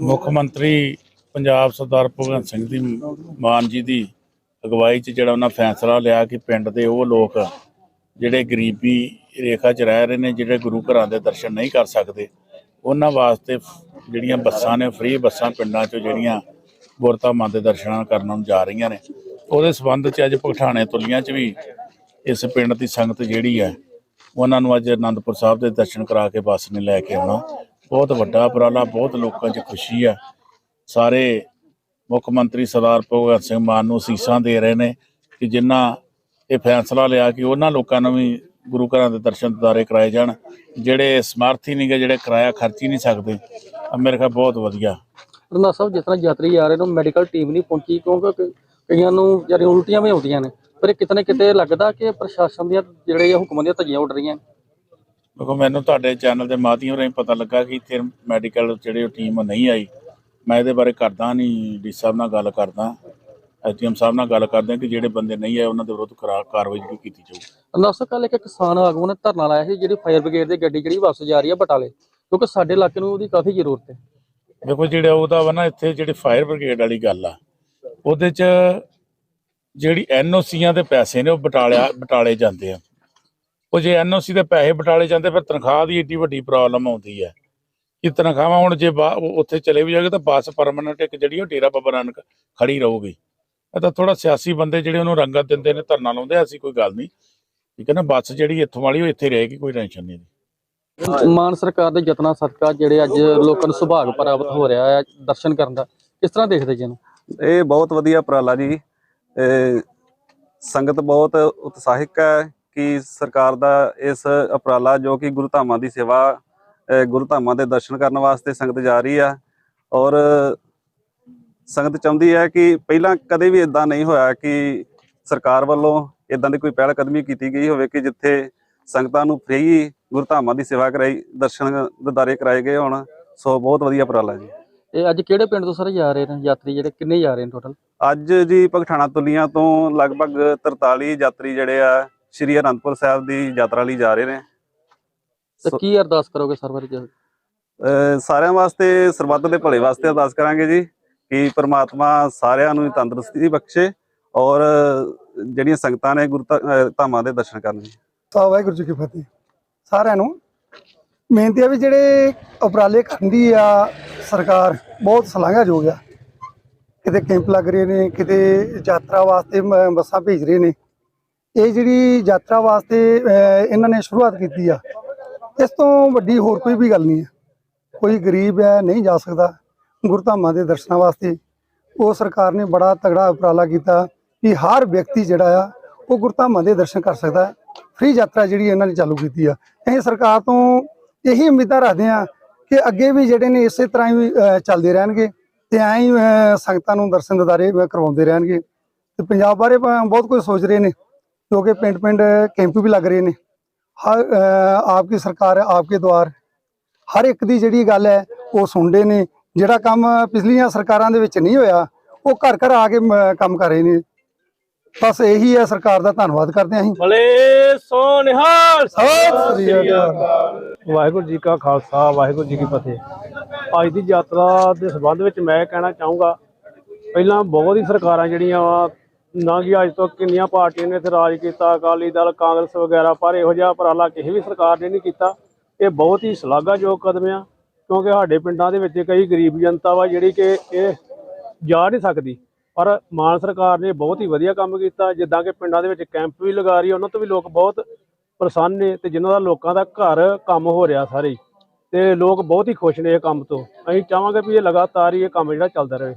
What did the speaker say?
ਮੁੱਖ ਮੰਤਰੀ ਪੰਜਾਬ ਸਰਦਾਰ ਭਗਵੰਤ ਸਿੰਘ ਦੀ ਮਾਨ ਜੀ ਦੀ ਅਗਵਾਈ 'ਚ ਜਿਹੜਾ ਉਹਨਾਂ ਫੈਸਲਾ ਲਿਆ ਕਿ ਪਿੰਡ ਦੇ ਉਹ ਲੋਕ ਜਿਹੜੇ ਗਰੀਬੀ ਰੇਖਾ 'ਚ ਰਹਿ ਰਹੇ ਨੇ, ਜਿਹੜੇ ਗੁਰੂ ਘਰਾਂ ਦੇ ਦਰਸ਼ਨ ਨਹੀਂ ਕਰ ਸਕਦੇ, ਉਹਨਾਂ ਵਾਸਤੇ ਜਿਹੜੀਆਂ ਬੱਸਾਂ ਨੇ, ਫ੍ਰੀ ਬੱਸਾਂ ਪਿੰਡਾਂ 'ਚੋਂ ਜਿਹੜੀਆਂ ਗੁਰਧਾਮਾਂ ਦੇ ਦਰਸ਼ਨਾਂ ਕਰਨ ਨੂੰ ਜਾ ਰਹੀਆਂ ਨੇ, ਉਹਦੇ ਸਬੰਧ 'ਚ ਅੱਜ ਪਖਾਣੇ ਤੁਲੀਆਂ 'ਚ ਵੀ ਇਸ ਪਿੰਡ ਦੀ ਸੰਗਤ ਜਿਹੜੀ ਹੈ, ਉਹਨਾਂ ਨੂੰ ਅੱਜ ਅਨੰਦਪੁਰ ਸਾਹਿਬ ਦੇ ਦਰਸ਼ਨ ਕਰਾ ਕੇ ਬੱਸ ਨੇ ਲੈ ਕੇ ਆਉਣਾ। ਬਹੁਤ ਵੱਡਾ ਉਪਰਾਲਾ, ਬਹੁਤ ਲੋਕਾਂ 'ਚ ਖੁਸ਼ੀ ਆ। ਸਾਰੇ ਮੁੱਖ ਮੰਤਰੀ ਸਰਦਾਰ ਭਗਵੰਤ ਸਿੰਘ ਮਾਨ ਨੂੰ ਸੀਸਾਂ ਦੇ ਰਹੇ ਨੇ ਕਿ ਜਿਨ੍ਹਾਂ ਇਹ ਫੈਸਲਾ ਲਿਆ ਕਿ ਉਹਨਾਂ ਲੋਕਾਂ ਨੂੰ ਵੀ ਗੁਰੂ ਘਰਾਂ ਦੇ ਦਰਸ਼ਨ ਦਿਦਾਰੇ ਕਰਾਏ ਜਾਣ। ਜਿਹੜੇ ਸਮਰਥੀ ਨਹੀਂ ਗੇ ਜਿਹੜੇ ਕਿਰਾਇਆ ਖਰਚ ਹੀ ਨਹੀਂ ਸਕਦੇ ਮੇਰੇ ਖਿਆਲ ਬਹੁਤ ਵਧੀਆ। ਰੰਦਾ ਸਾਹਿਬ, ਜਿਸ ਤਰ੍ਹਾਂ ਯਾਤਰੀ ਆ ਰਹੇ ਨੇ ਮੈਡੀਕਲ ਟੀਮ ਨਹੀਂ ਪਹੁੰਚੀ ਕਿਉਂਕਿ ਕਈਆਂ ਨੂੰ ਜਿਹੜੀ ਉਲਟੀਆਂ ਵੀ ਆਉਂਦੀਆਂ ਨੇ। ਪਰ ਇਹ ਕਿਤੇ ਨਾ ਕਿਤੇ ਲੱਗਦਾ ਕਿ ਪ੍ਰਸ਼ਾਸਨ ਦੀਆਂ ਜਿਹੜੇ ਹੁਕਮਾਂ ਦੀਆਂ ਧੱਜੀਆਂ ਉੱਡ ਰਹੀਆਂ ਦੇਖੋ ਮੈਨੂੰ ਤੁਹਾਡੇ ਚੈਨਲ ਦੇ ਮਾਧਿਅਮ ਰਾਹੀਂ ਪਤਾ ਲੱਗਾ ਕਿ ਇੱਥੇ ਮੈਡੀਕਲ ਜਿਹੜੇ ਉਹ ਟੀਮ ਨਹੀਂ ਆਈ। ਮੈਂ ਇਹਦੇ ਬਾਰੇ ਕਰਦਾ ਨਹੀਂ ਡੀ ਸਾਹਿਬ ਨਾਲ ਗੱਲ ਕਰਦਾ। ਐਸਡੀਐਮ ਸਾਹਿਬ ਨਾਲ ਗੱਲ ਕਰਦੇ ਕਿ ਜਿਹੜੇ ਬੰਦੇ ਨਹੀਂ ਆਏ ਉਹਨਾਂ ਦੇ ਵਿਰੁੱਧ ਕਰਾ ਕਾਰਵਾਈ ਜਿਹੜੀ ਕੀਤੀ ਜਾਊ। ਸਾਹਿਬ ਕੱਲ ਇੱਕ ਕਿਸਾਨ ਆਗੂ ਨੇ ਧਰਨਾ ਲਾਇਆ ਸੀ ਜਿਹੜੀ ਫਾਇਰ ਬ੍ਰਿਗੇਡ ਦੀ ਗੱਡੀ ਜਿਹੜੀ ਵਾਪਸ ਜਾ ਰਹੀ ਹੈ ਬਟਾਲੇ ਕਿਉਂਕਿ ਸਾਡੇ ਇਲਾਕੇ ਨੂੰ ਉਹਦੀ ਕਾਫੀ ਜ਼ਰੂਰਤ ਹੈ। ਦੇਖੋ ਜਿਹੜਾ ਉਹਦਾ ਵਾ ਨਾ ਇੱਥੇ ਜਿਹੜੀ ਫਾਇਰ ਬ੍ਰਿਗੇਡ ਵਾਲੀ ਗੱਲ ਆ ਉਹਦੇ 'ਚ ਜਿਹੜੀ ਐਨਓਸੀਆਂ ਦੇ ਪੈਸੇ ਨੇ ਉਹ ਬਟਾਲਿਆ ਬਟਾਲੇ ਜਾਂਦੇ ਆ। ਉਹ ਜੇ ਐਨਓਸੀ ਦੇ ਪੈਸੇ ਬਟਾਲੇ ਜਾਂਦੇ ਫਿਰ ਤਨਖਾਹ ਦੀ ਏਡੀ ਵੱਡੀ ਪ੍ਰੋਬਲਮ ਆਉਂਦੀ ਹੈ। ਕਿ ਤਨਖਾਹਾਂ ਹੁਣ ਜੇ ਉੱਥੇ ਚਲੇ ਵੀ ਜਾਗੇ ਤਾਂ ਬੱਸ ਪਰਮਨੈਂਟ ਇੱਕ ਜਿਹੜੀ ਉਹ ਡੇਰਾ ਬਾਬਾ ਨਾਨਕ ਖੜੀ ਰਹੂਗੀ। ਇਹ ਤਾਂ ਥੋੜਾ ਸਿਆਸੀ ਬੰਦੇ ਜਿਹੜੇ ਉਹਨੂੰ ਰੰਗਤ ਦਿੰਦੇ ਨੇ ਧਰਨਾ ਲਾਉਂਦੇ ਐਸੀ ਕੋਈ ਗੱਲ ਨਹੀਂ। ਠੀਕ ਹੈ ਨਾ ਬੱਸ ਜਿਹੜੀ ਇੱਥੋਂ ਵਾਲੀ ਉਹ ਇੱਥੇ ਰਹੇਗੀ ਕੋਈ ਟੈਨਸ਼ਨ ਨਹੀਂ ਮਾਨ ਸਰਕਾਰ ਦੇ ਯਤਨਾਂ ਸਦਕਾ ਜਿਹੜੇ ਅੱਜ ਲੋਕਾਂ ਨੂੰ ਸੁਭਾਗ ਪ੍ਰਾਪਤ ਹੋ ਰਿਹਾ ਹੈ ਦਰਸ਼ਨ ਕਰਨ ਦਾ ਕਿਸ ਤਰ੍ਹਾਂ ਦੇਖਦੇ ਜੀ ਇਹਨੂੰ? ਇਹ ਬਹੁਤ ਵਧੀਆ ਉਪਰਾਲਾ ਜੀ। ਇਹ ਸੰਗਤ ਬਹੁਤ ਉਤਸ਼ਾਹਿਕ ਹੈ ਕਿ ਸਰਕਾਰ ਦਾ ਇਸ ਉਪਰਾਲਾ ਜੋ ਕਿ ਗੁਰੂ ਧਾਮਾਂ ਦੀ ਸੇਵਾ ਗੁਰੂ ਧਾਮਾਂ ਦੇ ਦਰਸ਼ਨ ਕਰਨ ਵਾਸਤੇ ਸੰਗਤ ਜਾ ਰਹੀ ਆ ਔਰ ਸੰਗਤ ਚਾਹੁੰਦੀ ਹੈ ਕਿ ਪਹਿਲਾਂ ਕਦੇ ਵੀ ਇਦਾਂ ਨਹੀਂ ਹੋਇਆ ਕਿ ਸਰਕਾਰ ਵੱਲੋਂ ਇਦਾਂ ਦੀ ਕੋਈ ਪਹਿਲ ਕਦਮੀ ਕੀਤੀ ਗਈ ਹੋਵੇ ਕਿ ਜਿੱਥੇ ਸੰਗਤਾਂ ਨੂੰ ਫ੍ਰੀ ਗੁਰੂ ਧਾਮਾਂ ਦੀ ਸੇਵਾ ਕਰਾਈ ਦਰਸ਼ਨ ਦਿਦਾਰੇ ਕਰਾਏ ਗਏ ਹੋਣ ਸੋ ਬਹੁਤ ਵਧੀਆ ਉਪਰਾਲਾ ਜੀ। ਇਹ ਅੱਜ ਕਿਹੜੇ ਪਿੰਡ ਤੋਂ ਸਾਰੇ ਜਾ ਰਹੇ ਨੇ ਯਾਤਰੀ ਜਿਹੜੇ ਕਿੰਨੇ ਜਾ ਰਹੇ ਨੇ ਟੋਟਲ ਅੱਜ ਜੀ ਪਗਠਾਣਾ ਤੁਲੀਆਂ ਤੋਂ ਲਗਭਗ 43 ਯਾਤਰੀ ਜਿਹੜੇ ਆ ਸ਼੍ਰੀ ਅਨੰਦਪੁਰ ਸਾਹਿਬ ਦੀ ਯਾਤਰਾ ਲਈ ਜਾ ਰਹੇ ਨੇ। ਤੇ ਸੋ- ਕੀ ਅਰਦਾਸ ਕਰੋਗੇ ਸਰਵਰ ਜੀ ਸਾਰਿਆਂ ਵਾਸਤੇ ਸਰਬੱਤ ਦੇ ਭਲੇ ਵਾਸਤੇ ਅਰਦਾਸ ਕਰਾਂਗੇ ਜੀ ਕਿ ਪ੍ਰਮਾਤਮਾ ਸਾਰਿਆਂ ਨੂੰ ਤੰਦਰੁਸਤੀ ਬਖਸ਼ੇ ਔਰ ਜਿਹੜੀਆਂ ਸੰਗਤਾਂ ਨੇ ਗੁਰੂ ਧਾਮਾਂ ਦੇ ਦਰਸ਼ਨ ਕਰਨ ਜੀ। ਸਾਹਿਬ ਵਾਹਿਗੁਰੂ ਜੀ ਕੀ ਫਤਿਹ। ਸਾਰਿਆਂ ਨੂੰ ਹੈ ਵੀ ਜਿਹੜੇ ਉਪਰਾਲੇ ਕਰਦੀ ਆ ਸਰਕਾਰ ਬਹੁਤ ਸ਼ਲਾਘਾਯੋਗ ਆ। ਕਿਤੇ ਕੈਂਪ ਲੱਗ ਰਹੇ ਨੇ ਕਿਤੇ ਯਾਤਰਾ ਵਾਸਤੇ ਬੱਸਾਂ ਭੇਜ ਰਹੇ ਨੇ। ਇਹ ਜਿਹੜੀ ਯਾਤਰਾ ਵਾਸਤੇ ਇਹਨਾਂ ਨੇ ਸ਼ੁਰੂਆਤ ਕੀਤੀ ਆ ਇਸ ਤੋਂ ਵੱਡੀ ਹੋਰ ਕੋਈ ਵੀ ਗੱਲ ਨਹੀਂ ਹੈ। ਕੋਈ ਗਰੀਬ ਹੈ ਨਹੀਂ ਜਾ ਸਕਦਾ। ਗੁਰਧਾਮਾਂ ਦੇ ਦਰਸ਼ਨਾਂ ਵਾਸਤੇ ਉਹ ਸਰਕਾਰ ਨੇ ਬੜਾ ਤਗੜਾ ਉਪਰਾਲਾ ਕੀਤਾ ਕਿ ਹਰ ਵਿਅਕਤੀ ਜਿਹੜਾ ਆ ਉਹ ਗੁਰਧਾਮਾਂ ਦੇ ਦਰਸ਼ਨ ਕਰ ਸਕਦਾ ਹੈ। ਫ੍ਰੀ ਯਾਤਰਾ ਜਿਹੜੀ ਇਹਨਾਂ ਨੇ ਚਾਲੂ ਕੀਤੀ ਆ। ਅਸੀਂ ਸਰਕਾਰ ਤੋਂ ਇਹੀ ਉਮੀਦਾਂ ਰੱਖਦੇ ਆ ਕਿ ਅੱਗੇ ਵੀ ਜਿਹੜੇ ਨੇ ਇਸੇ ਤਰ੍ਹਾਂ ਹੀ ਅਹ, ਚੱਲਦੇ ਰਹਿਣਗੇ ਤੇ ਐਂ ਹੀ ਸੰਗਤਾਂ ਨੂੰ ਦਰਸ਼ਨ ਦਿਦਾਰੇ ਕਰਵਾਉਂਦੇ ਰਹਿਣਗੇ। ਤੇ ਪੰਜਾਬ ਬਾਰੇ ਬਹੁਤ ਕੁਝ ਸੋਚ ਰਹੇ ਨੇ। ਕਿਉਂਕਿ ਪਿੰਡ ਪਿੰਡ ਕੈਂਪ ਵੀ ਲੱਗ ਰਹੇ ਨੇ। ਹਰ ਆਪਕੀ ਸਰਕਾਰ ਹੈ ਆਪਕੇ ਦੁਆਰ ਹਰ ਇੱਕ ਦੀ ਜਿਹੜੀ ਗੱਲ ਹੈ ਉਹ ਸੁਣਦੇ ਨੇ। ਜਿਹੜਾ ਕੰਮ ਪਿਛਲੀਆਂ ਸਰਕਾਰਾਂ ਦੇ ਵਿੱਚ ਨਹੀਂ ਹੋਇਆ ਉਹ ਘਰ ਘਰ ਆ ਕੇ ਕੰਮ ਕਰ ਰਹੇ ਨੇ। ਬਸ ਇਹੀ ਹੈ ਸਰਕਾਰ ਦਾ ਧੰਨਵਾਦ ਕਰਦੇ ਹਾਂ ਅਸੀਂ। ਭਲੇ ਸੋ ਨਿਹਾਲ। ਸਤਿ ਸ੍ਰੀ ਅਕਾਲ। ਵਾਹਿਗੁਰੂ ਜੀ ਕਾ ਖਾਲਸਾ ਵਾਹਿਗੁਰੂ ਜੀ ਕੀ ਫਤਿਹ। ਅੱਜ ਦੀ ਯਾਤਰਾ ਦੇ ਸੰਬੰਧ ਵਿੱਚ ਮੈਂ ਕਹਿਣਾ ਚਾਹੂੰਗਾ ਪਹਿਲਾਂ ਬਹੁਤ ਹੀ ਸਰਕਾਰਾਂ ਜਿਹੜੀਆਂ ਵਾ ਨਾ ਕਿ ਅੱਜ ਤੋਂ ਕਿੰਨੀਆਂ ਪਾਰਟੀਆਂ ਨੇ ਇੱਥੇ ਰਾਜ ਕੀਤਾ, ਅਕਾਲੀ ਦਲ, ਕਾਂਗਰਸ ਵਗੈਰਾ, ਪਰ ਇਹੋ ਜਿਹਾ ਉਪਰਾਲਾ ਕਿਸੇ ਵੀ ਸਰਕਾਰ ਨੇ ਨਹੀਂ ਕੀਤਾ। ਇਹ ਬਹੁਤ ਹੀ ਸ਼ਲਾਘਾਯੋਗ ਕਦਮ ਆ, ਕਿਉਂਕਿ ਸਾਡੇ ਪਿੰਡਾਂ ਦੇ ਵਿੱਚ ਕਈ ਗਰੀਬ ਜਨਤਾ ਵਾ ਜਿਹੜੀ ਕਿ ਇਹ ਜਾ ਨਹੀਂ ਸਕਦੀ। ਪਰ ਮਾਨ ਸਰਕਾਰ ਨੇ ਬਹੁਤ ਹੀ ਵਧੀਆ ਕੰਮ ਕੀਤਾ, ਜਿੱਦਾਂ ਕਿ ਪਿੰਡਾਂ ਦੇ ਵਿੱਚ ਕੈਂਪ ਵੀ ਲਗਾ ਰਹੀ ਉਹਨਾਂ ਤੋਂ ਵੀ ਲੋਕ ਬਹੁਤ ਪ੍ਰਸੰਨ ਨੇ ਤੇ ਜਿਨ੍ਹਾਂ ਦਾ ਲੋਕਾਂ ਦਾ ਘਰ ਕੰਮ ਹੋ ਰਿਹਾ ਸਾਰੇ ਹੀ। ਤੇ ਲੋਕ ਬਹੁਤ ਹੀ ਖੁਸ਼ ਨੇ ਇਹ ਕੰਮ ਤੋਂ। ਅਸੀਂ ਚਾਹਾਂਗੇ ਵੀ ਇਹ ਲਗਾਤਾਰ ਹੀ ਇਹ ਕੰਮ ਜਿਹੜਾ ਚੱਲਦਾ ਰਹੇ।